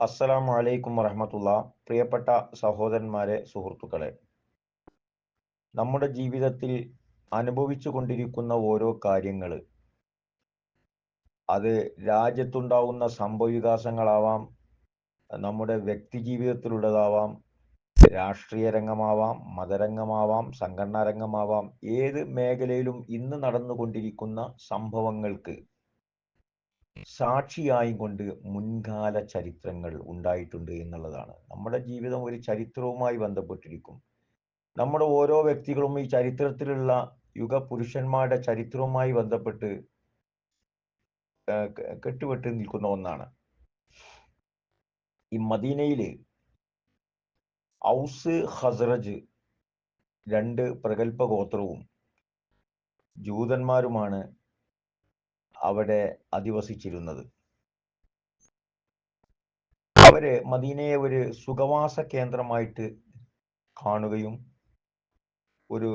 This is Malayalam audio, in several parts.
അസ്സലാമു അലൈക്കും വറഹമത്തുള്ള. പ്രിയപ്പെട്ട സഹോദരന്മാരെ സുഹൃത്തുക്കളെ. നമ്മുടെ ജീവിതത്തിൽ അനുഭവിച്ചു കൊണ്ടിരിക്കുന്ന ഓരോ കാര്യങ്ങൾ അത് രാജ്യത്തുണ്ടാവുന്ന സംഭവവികാസങ്ങളാവാം നമ്മുടെ വ്യക്തി ജീവിതത്തിലുള്ളതാവാം രാഷ്ട്രീയ രംഗമാവാം മതരംഗമാവാം സംഘടനാ രംഗമാവാം ഏത് മേഖലയിലും ഇന്ന് നടന്നുകൊണ്ടിരിക്കുന്ന സംഭവങ്ങൾക്ക് സാക്ഷിയായി കൊണ്ട് മുൻകാല ചരിത്രങ്ങൾ ഉണ്ടായിട്ടുണ്ട് എന്നുള്ളതാണ്. നമ്മുടെ ജീവിതം ഒരു ചരിത്രവുമായി ബന്ധപ്പെട്ടിരിക്കും. നമ്മുടെ ഓരോ വ്യക്തികളും ഈ ചരിത്രത്തിലുള്ള യുഗ പുരുഷന്മാരുടെ ചരിത്രവുമായി ബന്ധപ്പെട്ട് കെട്ടുപെട്ട് നിൽക്കുന്ന ഒന്നാണ്. ഈ മദീനയിൽ ഔസ് ഹസ്രജ് രണ്ട് പ്രഗത്ഭ ഗോത്രവും ജൂതന്മാരുമാണ് അവിടെ അധിവസിച്ചിരുന്നത്. അവർ മദീനയെ ഒരു സുഖവാസ കേന്ദ്രമായിട്ട് കാണുകയും ഒരു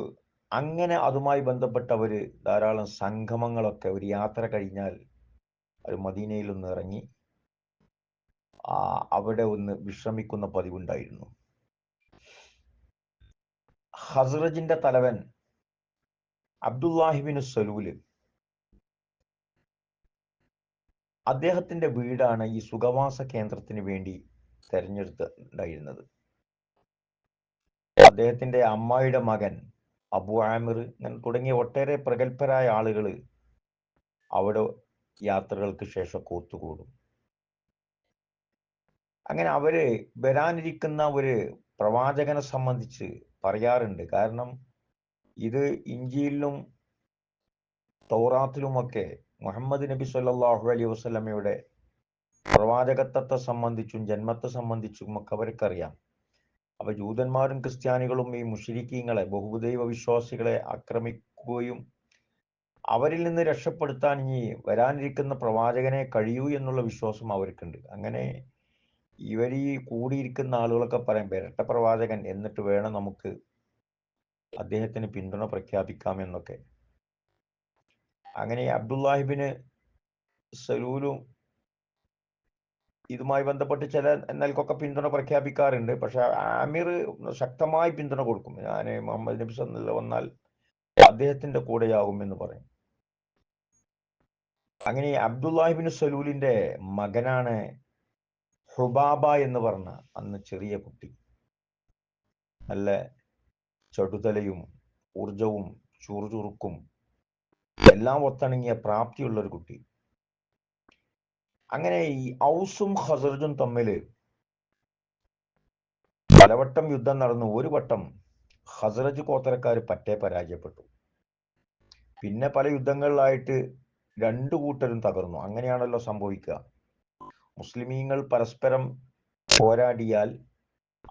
അങ്ങനെ അതുമായി ബന്ധപ്പെട്ടവര് ധാരാളം സംഗമങ്ങളൊക്കെ ഒരു യാത്ര കഴിഞ്ഞാൽ ഒരു മദീനയിൽ ഒന്ന് ഇറങ്ങി അവിടെ ഒന്ന് വിശ്രമിക്കുന്ന പതിവുണ്ടായിരുന്നു. ഹസ്രജിന്റെ തലവൻ അബ്ദുല്ലാഹിബിന് സലൂൽ അദ്ദേഹത്തിന്റെ വീടാണ് ഈ സുഖവാസ കേന്ദ്രത്തിന് വേണ്ടി തെരഞ്ഞെടുത്തുണ്ടായിരുന്നത് അദ്ദേഹത്തിന്റെ അമ്മായിയുടെ മകൻ അബു ആമിർ ഇങ്ങനെ തുടങ്ങിയ ഒട്ടേറെ പ്രഗത്ഭരായ ആളുകൾ അവിടെ യാത്രകൾക്ക് ശേഷം കൂത്തുകൂടും. അങ്ങനെ അവർ വരാനിരിക്കുന്ന ഒരു പ്രവാചകനെ സംബന്ധിച്ച് പറയാറുണ്ട്. കാരണം ഇത് ഇഞ്ചിയിലും തൗറാത്തിലുമൊക്കെ മുഹമ്മദ് നബി സല്ലാഹു അലൈഹി വസ്ലമയുടെ പ്രവാചകത്വത്തെ സംബന്ധിച്ചും ജന്മത്തെ സംബന്ധിച്ചും ഒക്കെ അവർക്കറിയാം. അപ്പൊ ജൂതന്മാരും ക്രിസ്ത്യാനികളും ഈ മുഷിരിക്കീങ്ങളെ ബഹുദൈവ വിശ്വാസികളെ ആക്രമിക്കുകയും അവരിൽ നിന്ന് രക്ഷപ്പെടുത്താൻ ഇനി വരാനിരിക്കുന്ന പ്രവാചകനെ കഴിയൂ എന്നുള്ള വിശ്വാസം അവർക്കുണ്ട്. അങ്ങനെ ഇവർ ഈ കൂടിയിരിക്കുന്ന ആളുകളൊക്കെ പറയാം വരട്ട പ്രവാചകൻ എന്നിട്ട് വേണം നമുക്ക് അദ്ദേഹത്തിന് പിന്തുണ പ്രഖ്യാപിക്കാം എന്നൊക്കെ. അങ്ങനെ അബ്ദുല്ലാഹിബിന് സലൂലും ഇതുമായി ബന്ധപ്പെട്ട് ചില നൽകൊക്കെ പിന്തുണ പ്രഖ്യാപിക്കാറുണ്ട്. പക്ഷെ ആമിർ ശക്തമായി പിന്തുണ കൊടുക്കും. ഞാൻ മുഹമ്മദ് നബി വന്നാൽ അദ്ദേഹത്തിന്റെ കൂടെയാകും എന്ന് പറയും. അങ്ങനെ അബ്ദുല്ലാഹിബിൻ സലൂലിന്റെ മകനാണ് ഹുബാബ എന്ന് പറഞ്ഞ അന്ന് ചെറിയ കുട്ടി. നല്ല ചടുതലയും ഊർജവും ചുറുചുറുക്കും എല്ലാം ഒത്തിണങ്ങിയ പ്രാപ്തിയുള്ള ഒരു കുട്ടി. അങ്ങനെ ഈ ഔസും ഹസർജും തമ്മിൽ പലവട്ടം യുദ്ധം നടന്നു. ഒരു വട്ടം ഹസറജ് കോത്തരക്കാർ പറ്റേ പരാജയപ്പെട്ടു. പിന്നെ പല യുദ്ധങ്ങളിലായിട്ട് രണ്ടു കൂട്ടരും തകർന്നു. അങ്ങനെയാണല്ലോ സംഭവിക്കുക. മുസ്ലിമീങ്ങൾ പരസ്പരം പോരാടിയാൽ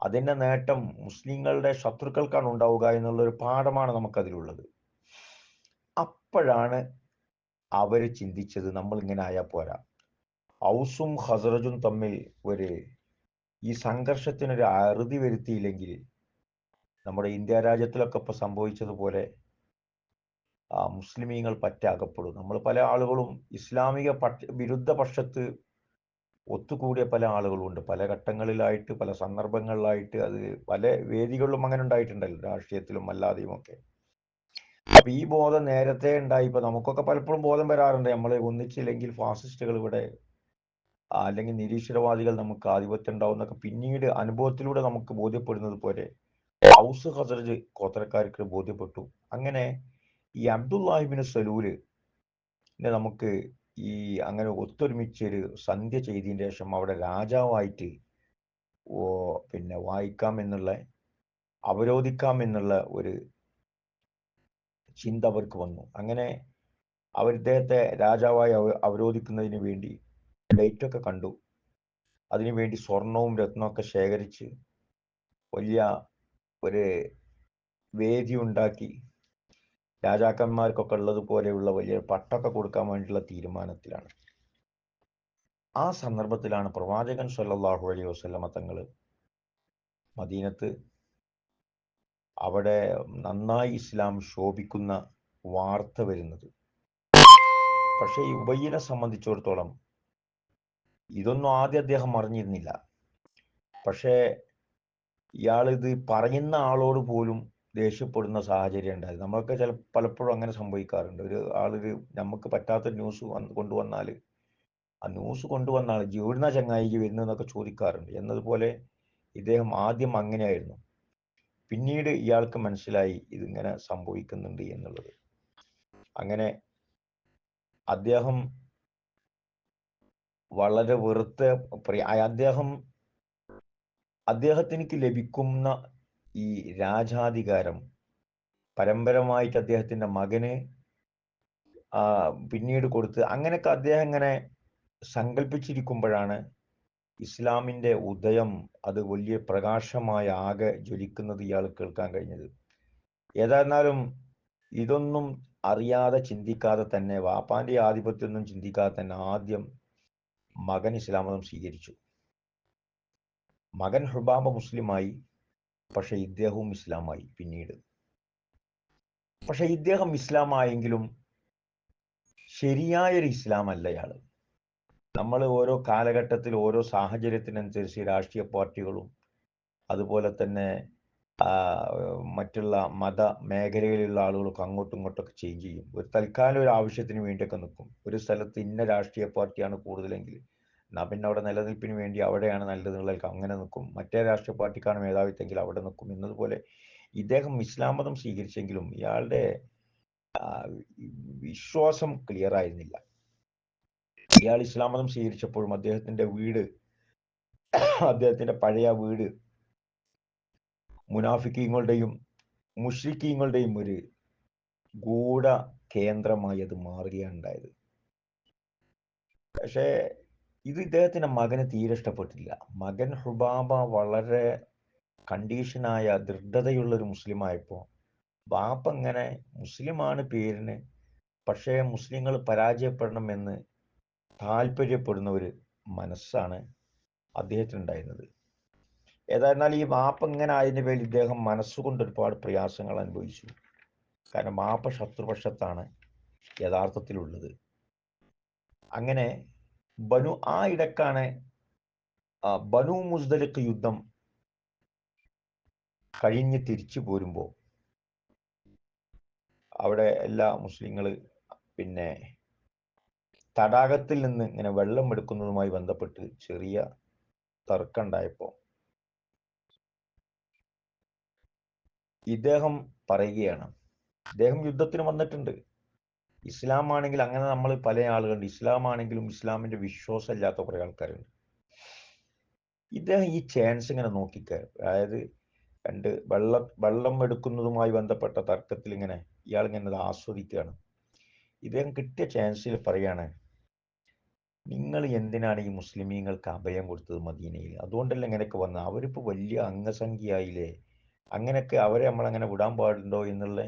അതിന്റെ നേട്ടം മുസ്ലിങ്ങളുടെ ശത്രുക്കൾക്കാണ് ഉണ്ടാവുക എന്നുള്ള ഒരു പാഠമാണ് നമുക്കതിലുള്ളത്. അപ്പോഴാണ് അവർ ചിന്തിച്ചത് നമ്മൾ ഇങ്ങനെ ആയാൽ പോരാ. ഔസും ഹസറജും തമ്മിൽ ഒരു ഈ സംഘർഷത്തിനൊരു അറുതി വരുത്തിയില്ലെങ്കിൽ നമ്മുടെ ഇന്ത്യ രാജ്യത്തിലൊക്കെ ഇപ്പൊ സംഭവിച്ചതുപോലെ ആ മുസ്ലിമീങ്ങൾ പറ്റാകപ്പെടും നമ്മൾ പല ആളുകളും ഇസ്ലാമിക പക്ഷ വിരുദ്ധ പക്ഷത്ത് ഒത്തുകൂടിയ പല ആളുകളുണ്ട്. പല ഘട്ടങ്ങളിലായിട്ട് പല സന്ദർഭങ്ങളിലായിട്ട് അത് പല വേദികളിലും അങ്ങനെ ഉണ്ടായിട്ടുണ്ടല്ലോ രാഷ്ട്രീയത്തിലും അല്ലാതെയും ഒക്കെ അപ്പൊ ഈ ബോധം നേരത്തെ ഉണ്ടായി. ഇപ്പൊ നമുക്കൊക്കെ പലപ്പോഴും ബോധം വരാറുണ്ട്. നമ്മൾ ഒന്നിച്ചില്ലെങ്കിൽ ഫാസിസ്റ്റുകൾ ഇവിടെ അല്ലെങ്കിൽ നിരീശ്വരവാദികൾ നമുക്ക് ആധിപത്യം ഉണ്ടാവും എന്നൊക്കെ പിന്നീട് അനുഭവത്തിലൂടെ നമുക്ക് ബോധ്യപ്പെടുന്നത് പോലെ ഹൗസ് ഹസറജ് കോത്തരക്കാർക്ക് ബോധ്യപ്പെട്ടു. അങ്ങനെ ഈ അബ്ദുല്ലാഹിബിന് സലൂൽ നമുക്ക് ഈ അങ്ങനെ ഒത്തൊരുമിച്ചൊരു സന്ധ്യ ചെയ്തതിന് ശേഷം അവിടെ രാജാവായിട്ട് പിന്നെ വായിക്കാം എന്നുള്ള അവരോധിക്കാം എന്നുള്ള ഒരു ചിന്ത അവർക്ക് വന്നു. അങ്ങനെ അവർ ഇദ്ദേഹത്തെ രാജാവായി അവരോധിക്കുന്നതിന് വേണ്ടി ഡേറ്റൊക്കെ കണ്ടു. അതിനുവേണ്ടി സ്വർണവും രത്നമൊക്കെ ശേഖരിച്ച് വലിയ ഒരു വേദി ഉണ്ടാക്കി. രാജാക്കന്മാർക്കൊക്കെ ഉള്ളത് പോലെയുള്ള വലിയ പട്ടൊക്കെ കൊടുക്കാൻ വേണ്ടിയുള്ള തീരുമാനത്തിലാണ്. ആ സന്ദർഭത്തിലാണ് പ്രവാചകൻ സല്ലാഹു അലൈഹി വസ്ലമ തങ്ങൾ മദീനത്ത് അവിടെ നന്നായി ഇസ്ലാം ശോഭിക്കുന്ന വാർത്ത വരുന്നത്. പക്ഷേ ഈ ഉബയ്യനെ സംബന്ധിച്ചിടത്തോളം ഇതൊന്നും ആദ്യം അദ്ദേഹം അറിഞ്ഞിരുന്നില്ല. പക്ഷേ ഇയാൾ ഇത് പറയുന്ന ആളോട് പോലും ദേഷ്യപ്പെടുന്ന സാഹചര്യം ഉണ്ടായത് നമ്മളൊക്കെ ചില പലപ്പോഴും അങ്ങനെ സംഭവിക്കാറുണ്ട്. ഒരു ആളൊരു നമുക്ക് പറ്റാത്ത ന്യൂസ് വന്ന് കൊണ്ടുവന്നാൽ ആ ന്യൂസ് കൊണ്ടുവന്നാൽ എവിടുന്ന ചങ്ങായി വരുന്നതെന്നൊക്കെ ചോദിക്കാറുണ്ട്. എന്നതുപോലെ ഇദ്ദേഹം ആദ്യം അങ്ങനെയായിരുന്നു. പിന്നീട് ഇയാൾക്ക് മനസ്സിലായി ഇതിങ്ങനെ സംഭവിക്കുന്നുണ്ട് എന്നുള്ളത്. അങ്ങനെ അദ്ദേഹം വളരെ വെറുത്ത അദ്ദേഹം അദ്ദേഹത്തിനിക്ക് ലഭിക്കുന്ന ഈ രാജാധികാരം പരമ്പരമായിട്ട് അദ്ദേഹത്തിന്റെ മകന് പിന്നീട് കൊടുത്ത് അങ്ങനെയൊക്കെ അദ്ദേഹം ഇങ്ങനെ സങ്കല്പിച്ചിരിക്കുമ്പോഴാണ് ഇസ്ലാമിന്റെ ഉദയം അത് വലിയ പ്രകാശമായ ആകെ ജ്വലിക്കുന്നത് ഇയാൾ കേൾക്കാൻ കഴിഞ്ഞത്. ഏതായിരുന്നാലും ഇതൊന്നും അറിയാതെ ചിന്തിക്കാതെ തന്നെ വാപ്പാന്റെ ആധിപത്യം ഒന്നും ചിന്തിക്കാതെ തന്നെ ആദ്യം മകൻ ഇസ്ലാം മതം സ്വീകരിച്ചു. മകൻ ഹുബാബ മുസ്ലിമായി പക്ഷെ ഇദ്ദേഹവും ഇസ്ലാമായി പിന്നീട്. പക്ഷെ ഇദ്ദേഹം ഇസ്ലാമായെങ്കിലും ശരിയായൊരു ഇസ്ലാം അല്ല ഇയാൾ. നമ്മൾ ഓരോ കാലഘട്ടത്തിൽ ഓരോ സാഹചര്യത്തിനനുസരിച്ച് രാഷ്ട്രീയ പാർട്ടികളും അതുപോലെ തന്നെ മറ്റുള്ള മത മേഖലകളിലുള്ള ആളുകളൊക്കെ അങ്ങോട്ടും ഇങ്ങോട്ടൊക്കെ ചേഞ്ച് ചെയ്യും. ഒരു തൽക്കാലം ഒരു ആവശ്യത്തിന് വേണ്ടിയൊക്കെ നിൽക്കും ഒരു സ്ഥലത്ത് ഇന്ന രാഷ്ട്രീയ പാർട്ടിയാണ് കൂടുതലെങ്കിൽ എന്നാൽ പിന്നെ അവിടെ നിലനിൽപ്പിന് വേണ്ടി അവിടെയാണ് നല്ലതെന്നുള്ള അങ്ങനെ നിൽക്കും മറ്റേ രാഷ്ട്രീയ പാർട്ടിക്കാണ് മേധാവിത്വമെങ്കിൽ അവിടെ നിൽക്കും എന്നതുപോലെ ഇദ്ദേഹം ഇസ്ലാം മതം സ്വീകരിച്ചെങ്കിലും ഇയാളുടെ വിശ്വാസം ക്ലിയർ ആയിരുന്നില്ല. ഇയാൾ ഇസ്ലാം മതം സ്വീകരിച്ചപ്പോഴും അദ്ദേഹത്തിന്റെ വീട് അദ്ദേഹത്തിന്റെ പഴയ വീട് മുനാഫിക്കീങ്ങളുടെയും മുഷ്രിക്കീങ്ങളുടെയും ഒരു ഗൂഢ കേന്ദ്രമായി അത് മാറുകയാണ് ഉണ്ടായത് പക്ഷേ ഇത് ഇദ്ദേഹത്തിന്റെ മകന് തീരെ ഇഷ്ടപ്പെട്ടില്ല. മകൻ ഹുബാബ വളരെ കണ്ടീഷനായ ദൃഢതയുള്ള ഒരു മുസ്ലിം ആയപ്പോ ബാപ്പ ഇങ്ങനെ മുസ്ലിമാണ് പേരിന് പക്ഷേ മുസ്ലിങ്ങൾ പരാജയപ്പെടണമെന്ന് താല്പര്യപ്പെടുന്ന ഒരു മനസ്സാണ് അദ്ദേഹത്തിനുണ്ടായിരുന്നത്. ഏതായിരുന്നാൽ ഈ വാപ്പ ഇങ്ങനെ ആയതിന്റെ പേരിൽ ഇദ്ദേഹം മനസ്സുകൊണ്ട് ഒരുപാട് പ്രയാസങ്ങൾ അനുഭവിച്ചു. കാരണം മാപ്പ ശത്രുപക്ഷത്താണ് യഥാർത്ഥത്തിലുള്ളത്. അങ്ങനെ ബനു ആ ഇടക്കാണ് ബനു മുസ്ദലിഖ് യുദ്ധം കഴിഞ്ഞ് തിരിച്ചു പോരുമ്പോൾ അവിടെ എല്ലാ മുസ്ലിങ്ങൾ പിന്നെ തടാകത്തിൽ നിന്ന് ഇങ്ങനെ വെള്ളം എടുക്കുന്നതുമായി ബന്ധപ്പെട്ട് ചെറിയ തർക്കമുണ്ടായപ്പോൾ ഇദ്ദേഹം പറയുകയാണ്. ഇദ്ദേഹം യുദ്ധത്തിന് വന്നിട്ടുണ്ട്. ഇസ്ലാം ആണെങ്കിൽ അങ്ങനെ നമ്മൾ പല ആളുകളുണ്ട്. ഇസ്ലാം ആണെങ്കിലും ഇസ്ലാമിന്റെ വിശ്വാസം ഇല്ലാത്ത കുറെ ആൾക്കാരുണ്ട്. ഇദ്ദേഹം ഈ ചാൻസ് ഇങ്ങനെ നോക്കിക്ക. അതായത് രണ്ട് വെള്ളം വെള്ളം എടുക്കുന്നതുമായി ബന്ധപ്പെട്ട തർക്കത്തിൽ ഇങ്ങനെ ഇയാൾ ഇങ്ങനെ ആസ്വദിക്കുകയാണ്. ഇദ്ദേഹം കിട്ടിയ ചാൻസിൽ പറയാണ് നിങ്ങൾ എന്തിനാണ് ഈ മുസ്ലിമീങ്ങൾക്ക് അഭയം കൊടുത്തത് മദീനയിൽ? അതുകൊണ്ടല്ലേ ഇങ്ങനെയൊക്കെ വന്നത്. അവരിപ്പോ വലിയ അംഗസംഖ്യയായില്ലേ? അങ്ങനെയൊക്കെ അവരെ നമ്മൾ അങ്ങനെ വിടാൻ പാടുണ്ടോ എന്നുള്ള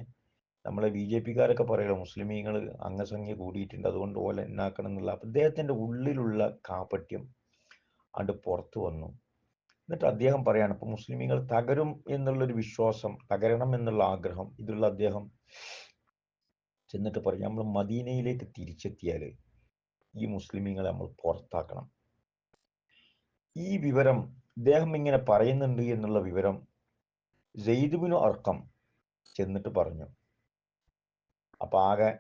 നമ്മളെ ബി ജെ പിക്കാരൊക്കെ പറയുമല്ലോ മുസ്ലിമീങ്ങൾ അംഗസംഖ്യ കൂടിയിട്ടുണ്ട് അതുകൊണ്ട് ഓല എന്നാക്കണം എന്നുള്ള. അപ്പൊ അദ്ദേഹത്തിന്റെ ഉള്ളിലുള്ള കാപട്യം അത് പുറത്തു വന്നു. എന്നിട്ട് അദ്ദേഹം പറയാണ് ഇപ്പൊ മുസ്ലിമീങ്ങൾ തകരും എന്നുള്ളൊരു വിശ്വാസം തകരണം എന്നുള്ള ആഗ്രഹം ഇതിലുള്ള അദ്ദേഹം ചെന്നിട്ട് പറയും നമ്മൾ മദീനയിലേക്ക് തിരിച്ചെത്തിയാൽ ഈ മുസ്ലിമീങ്ങളെ നമ്മൾ പുറത്താക്കണം. ഈ വിവരം ഇദ്ദേഹം ഇങ്ങനെ പറയുന്നുണ്ട് എന്നുള്ള വിവരം ജെയ്ദുബിനു അർക്കം ചെന്നിട്ട് പറഞ്ഞു. അപ്പൊ ആകെ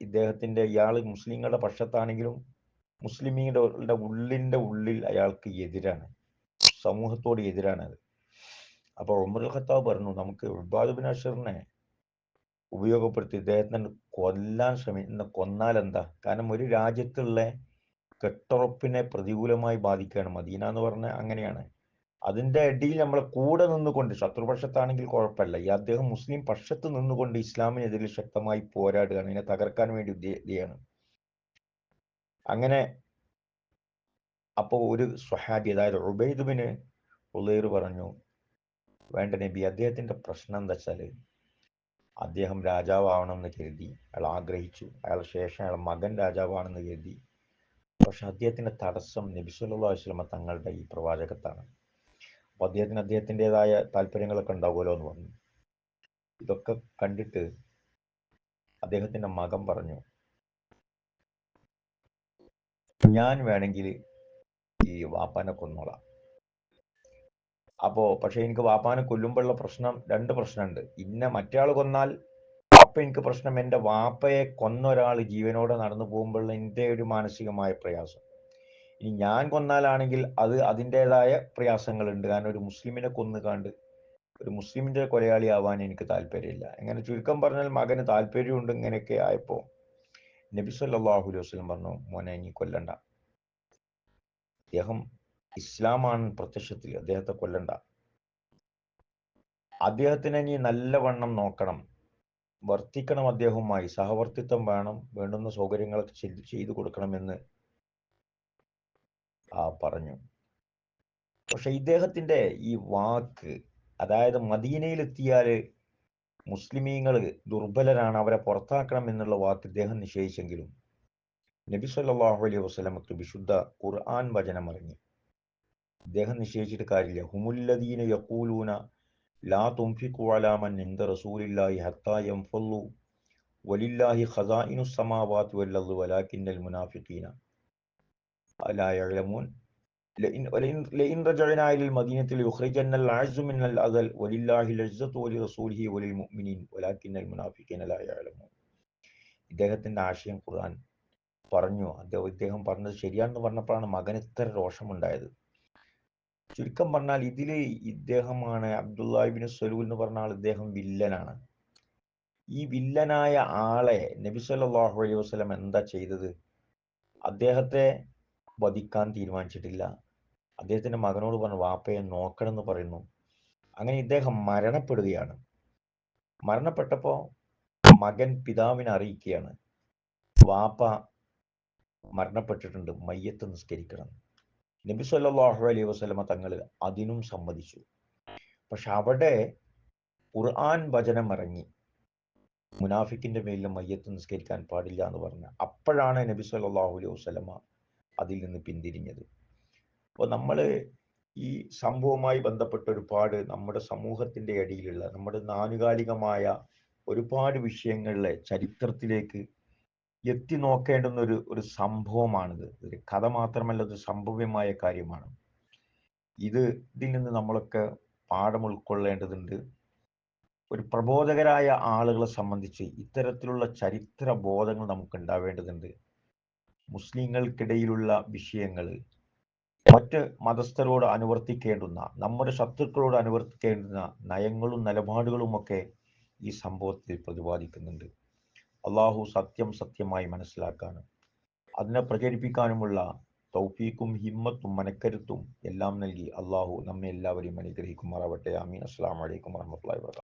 ഇദ്ദേഹത്തിന്റെ ഇയാൾ മുസ്ലിങ്ങളുടെ പക്ഷത്താണെങ്കിലും മുസ്ലിമീങ്ങളുടെ ഉള്ളിന്റെ ഉള്ളിൽ അയാൾക്ക് എതിരാണ്. സമൂഹത്തോട് എതിരാണ് അപ്പോൾ അപ്പൊ ഉമർ ഖത്താബ് പറഞ്ഞു നമുക്ക് ബിൻ അഷറിനെ ഉപയോഗപ്പെടുത്തി ഇദ്ദേഹത്തിന് കൊല്ലാൻ ശ്രമിക്കുന്ന കൊന്നാൽ എന്താ കാരണം ഒരു രാജ്യത്തുള്ള കെട്ടുറപ്പിനെ പ്രതികൂലമായി ബാധിക്കുകയാണ് മദീന എന്ന് പറഞ്ഞ അങ്ങനെയാണ്. അതിന്റെ അടിയിൽ നമ്മളെ കൂടെ നിന്നുകൊണ്ട് ശത്രുപക്ഷത്താണെങ്കിൽ കുഴപ്പമില്ല. ഈ അദ്ദേഹം മുസ്ലിം പക്ഷത്ത് നിന്നുകൊണ്ട് ഇസ്ലാമിനെതിരെ ശക്തമായി പോരാടുകയാണ്. ഇതിനെ തകർക്കാൻ വേണ്ടി ഉദ്ദേശിക്കുകയാണ് അങ്ങനെ അപ്പോൾ ഒരു സ്വഹാബി അതായത് ഉബൈദുബിന് ഉള്ളേർ പറഞ്ഞു വേണ്ട നബി അദ്ദേഹത്തിന്റെ പ്രശ്നം എന്താ വെച്ചാൽ അദ്ദേഹം രാജാവാവണമെന്ന് കരുതി. അയാൾ ആഗ്രഹിച്ചു. അയാൾ ശേഷം അയാൾ മകൻ രാജാവാണെന്ന് കരുതി. പക്ഷെ അദ്ദേഹത്തിന്റെ തടസ്സം നബി സല്ലല്ലാഹു അലൈഹി വസല്ലമ തങ്ങളുടെ ഈ പ്രവാചകത്താണ്. അപ്പൊ അദ്ദേഹത്തിന് അദ്ദേഹത്തിന്റെതായ താല്പര്യങ്ങളൊക്കെ ഉണ്ടാവുമല്ലോ എന്ന് പറഞ്ഞു. ഇതൊക്കെ കണ്ടിട്ട് അദ്ദേഹത്തിന്റെ മകൻ പറഞ്ഞു ഞാൻ വേണമെങ്കിൽ ഈ വാപ്പാനെ കൊന്നോളാം. അപ്പോ പക്ഷെ എനിക്ക് വാപ്പാനെ കൊല്ലുമ്പോഴുള്ള പ്രശ്നം രണ്ട് പ്രശ്നമുണ്ട് ഇന്ന മറ്റേ കൊന്നാൽ അപ്പൊ എനിക്ക് പ്രശ്നം എന്റെ വാപ്പയെ കൊന്ന ഒരാൾ ജീവനോടെ നടന്നു പോകുമ്പോഴുള്ള എന്റെ ഒരു മാനസികമായ പ്രയാസം. ഇനി ഞാൻ കൊന്നാലാണെങ്കിൽ അത് അതിന്റെതായ പ്രയാസങ്ങളുണ്ട്. കാരണം ഒരു മുസ്ലിമിനെ കൊന്നു ഒരു മുസ്ലിമിന്റെ കൊലയാളി ആവാൻ എനിക്ക് താല്പര്യമില്ല. എങ്ങനെ ചുരുക്കം പറഞ്ഞാൽ മകന് താല്പര്യമുണ്ട് ഇങ്ങനെയൊക്കെ ആയപ്പോൾ നബി സല്ലല്ലാഹു അലൈഹി വസല്ലം പറഞ്ഞു മോനെ നീ കൊല്ലണ്ട. അദ്ദേഹം ഇസ്ലാമാണ് പ്രത്യക്ഷത്തിൽ. അദ്ദേഹത്തെ കൊല്ലണ്ട. അദ്ദേഹത്തിനെ നീ നല്ലവണ്ണം നോക്കണം. വർത്തിക്കണം അദ്ദേഹവുമായി. സഹവർത്തിത്വം വേണം. വേണ്ടുന്ന സൗകര്യങ്ങളൊക്കെ ചെയ്തു കൊടുക്കണമെന്ന് ആ പറഞ്ഞു. പക്ഷെ ഇദ്ദേഹത്തിന്റെ ഈ വാക്ക് അതായത് മദീനയിലെത്തിയാൽ മുസ്ലിമീങ്ങൾ ദുർബലരാണ് അവരെ പുറത്താക്കണം എന്നുള്ള വാക്ക് ഇദ്ദേഹം നിഷേധിച്ചെങ്കിലും നബി സല്ലല്ലാഹു അലൈഹി വസ്ലമക്ക് വിശുദ്ധ ഖുർആൻ വചനം ഇറങ്ങി ഇദ്ദേഹം നിഷേധിച്ചിട്ട് കാര്യമില്ല ഹുമുല്ലദീന യഖൂലൂന ലാ തുംഫിഖു അലാ മൻ ഇൻദ റസൂലില്ലാഹി ഹത്താ യൻഫളു വലില്ലാഹി ഖസാഇനു സമാവാതി വൽ അർദി വലാകിന്നൽ മുനാഫിഖീന ലാ യഅലമൂൻ لئن ولئن لئن رجعنا إلى المدينة ليخرجن الأعز من الأذل ولله العزة ولرسوله وللمؤمنين ولكن المنافقين لا يعلمون ഇദ്ദേഹത്തിന്റെ ആശയം ഖുർആൻ പറഞ്ഞു അദ്ദേഹം ഇദ്ദേഹം പറഞ്ഞത് ശരിയാണെന്ന് പറഞ്ഞപ്പോഴാണ് മകന് ഇത്ര രോഷമുണ്ടായത് ചുരുക്കം പറഞ്ഞാൽ ഇതിൽ ഇദ്ദേഹമാണ് അബ്ദുല്ലാഹിബിൻ സലൂൽ എന്ന് പറഞ്ഞാൽ ഇദ്ദേഹം വില്ലനാണ്. ഈ വില്ലനായ ആളെ നബി സല്ലാഹു അലൈഹി വസ്ലം എന്താ ചെയ്തത്? അദ്ദേഹത്തെ വധിക്കാൻ തീരുമാനിച്ചിട്ടില്ല. അദ്ദേഹത്തിന്റെ മകനോട് പറഞ്ഞു വാപ്പയെ നോക്കണമെന്ന് പറയുന്നു. അങ്ങനെ ഇദ്ദേഹം മരണപ്പെടുകയാണ്. മരണപ്പെട്ടപ്പോൾ മകൻ പിതാവിനെ അറിയിക്കുകയാണ്. വാപ്പ മരണപ്പെട്ടിട്ടുണ്ട് മയ്യത്ത് നിസ്കരിക്കണം. നബി സല്ലാഹു അലൈഹി വസ്ലമ തങ്ങൾ അതിനും സമ്മതിച്ചു. പക്ഷെ അവിടെ ഖുർആൻ വചനം ഇറങ്ങി. മുനാഫിക്കിന്റെ മേലിൽ മയ്യത്ത് നിസ്കരിക്കാൻ പാടില്ല എന്ന് പറഞ്ഞ. അപ്പോഴാണ് നബി സല്ലാഹു അലൈഹി വസ്ലമ അതിൽ നിന്ന് പിന്തിരിഞ്ഞത്. അപ്പോൾ നമ്മൾ ഈ സംഭവവുമായി ബന്ധപ്പെട്ട ഒരുപാട് നമ്മുടെ സമൂഹത്തിന്റെ അടിയിലുള്ള നമ്മുടെ നാനുകാലികമായ ഒരുപാട് വിഷയങ്ങളിലെ ചരിത്രത്തിലേക്ക് എത്തി നോക്കേണ്ടുന്ന ഒരു ഒരു സംഭവമാണിത്. ഒരു കഥ മാത്രമല്ല ഒരു സംഭവ്യമായ കാര്യമാണ്. ഇത് ഇതിൽ നിന്ന് നമ്മളൊക്കെ പാഠം ഉൾക്കൊള്ളേണ്ടതുണ്ട്. ഒരു പ്രബോധകരായ ആളുകളെ സംബന്ധിച്ച് ഇത്തരത്തിലുള്ള ചരിത്ര ബോധങ്ങൾ നമുക്ക് ഉണ്ടാവേണ്ടതുണ്ട് മുസ്ലിങ്ങൾക്കിടയിലുള്ള വിഷയങ്ങൾ മറ്റ് മതസ്ഥരോട് അനുവർത്തിക്കേണ്ടുന്ന നമ്മുടെ ശത്രുക്കളോട് അനുവർത്തിക്കേണ്ടുന്ന നയങ്ങളും നിലപാടുകളും ഒക്കെ ഈ സംഭവത്തിൽ പ്രതിപാദിക്കുന്നുണ്ട്. അള്ളാഹു സത്യം സത്യമായി മനസ്സിലാക്കാനും അതിനെ പ്രചരിപ്പിക്കാനുമുള്ള തൗഫീഖും ഹിമ്മത്തും മനക്കരുത്തും എല്ലാം നൽകി അള്ളാഹു നമ്മെ എല്ലാവരെയും അനുഗ്രഹിക്കുമാറാവട്ടെ. അമീൻ അസ്സാം വലൈക്കും വാഹമുല്ലാ വാബർക്കാത്തു